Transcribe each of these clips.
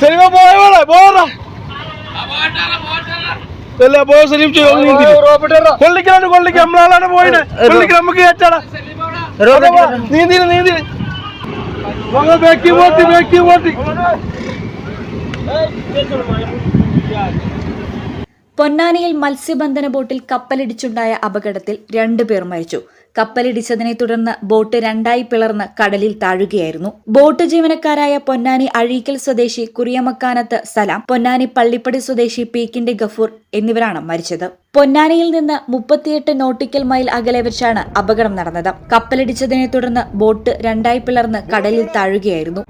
സലീമ പോയ വേണ പോറാ അല്ല പോയ സലീം കൊള്ളിക്കാണ്ട് കൊള്ളിക്ക നമ്മളാളാണ് പോയിന്. കൊള്ളിക്ക് നമുക്ക് ഏറ്റാടാ നീന്തിന് നീന്തിന് ബേക്കി പോട്ടി ബേക്കി പോട്ടി പൊന്നാനിയിൽ മത്സ്യബന്ധന ബോട്ടിൽ കപ്പലിടിച്ചുണ്ടായ അപകടത്തിൽ രണ്ടുപേർ മരിച്ചു. കപ്പലിടിച്ചതിനെ തുടർന്ന് ബോട്ട് രണ്ടായി പിളർന്ന് കടലിൽ താഴുകയായിരുന്നു. ബോട്ട് ജീവനക്കാരായ പൊന്നാനി അഴീക്കൽ സ്വദേശി കുറിയമക്കാനത്ത് സലാം പൊന്നാനി പള്ളിപ്പടി സ്വദേശി പീക്കിന്റെ ഗഫൂർ എന്നിവരാണ് മരിച്ചത്. പൊന്നാനിയിൽ നിന്ന് മുപ്പത്തിയെട്ട് നോട്ടിക്കൽ മൈൽ അകലെ വെച്ചാണ് അപകടം നടന്നത്. കപ്പലിടിച്ചതിനെ തുടർന്ന് ബോട്ട് രണ്ടായി പിളർന്ന് കടലിൽ താഴുകയായിരുന്നു.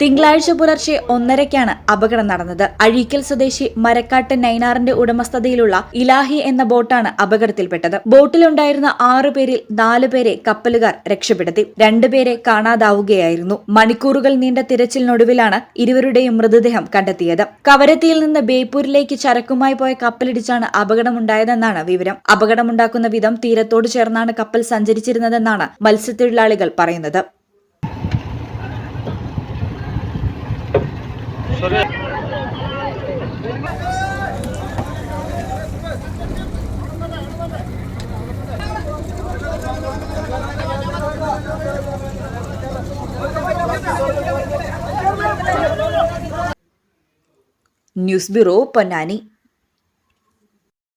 തിങ്കളാഴ്ച പുലർച്ചെ ഒന്നരയ്ക്കാണ് അപകടം നടന്നത്. അഴീക്കൽ സ്വദേശി മരക്കാട്ട് നൈനാറിന്റെ ഉടമസ്ഥതയിലുള്ള ഇലാഹി എന്ന ബോട്ടാണ് അപകടത്തിൽപ്പെട്ടത്. ബോട്ടിലുണ്ടായിരുന്ന ആറു പേരിൽ നാലു പേരെ കപ്പലുകാർ രക്ഷപ്പെടുത്തി. രണ്ടുപേരെ കാണാതാവുകയായിരുന്നു. മണിക്കൂറുകൾ നീണ്ട തിരച്ചിലിനൊടുവിലാണ് ഇരുവരുടെയും മൃതദേഹം കണ്ടെത്തിയത്. കവരത്തിയിൽ നിന്ന് ബേപ്പൂരിലേക്ക് ചരക്കുമായി പോയ കപ്പലിടിച്ചാണ് അപകടമുണ്ടായതെന്നാണ് വിവരം. അപകടമുണ്ടാക്കുന്ന വിധം തീരത്തോട് ചേർന്നാണ് കപ്പൽ സഞ്ചരിച്ചിരുന്നതെന്നാണ് മത്സ്യത്തൊഴിലാളികൾ പറയുന്നത്. News bureau Ponnani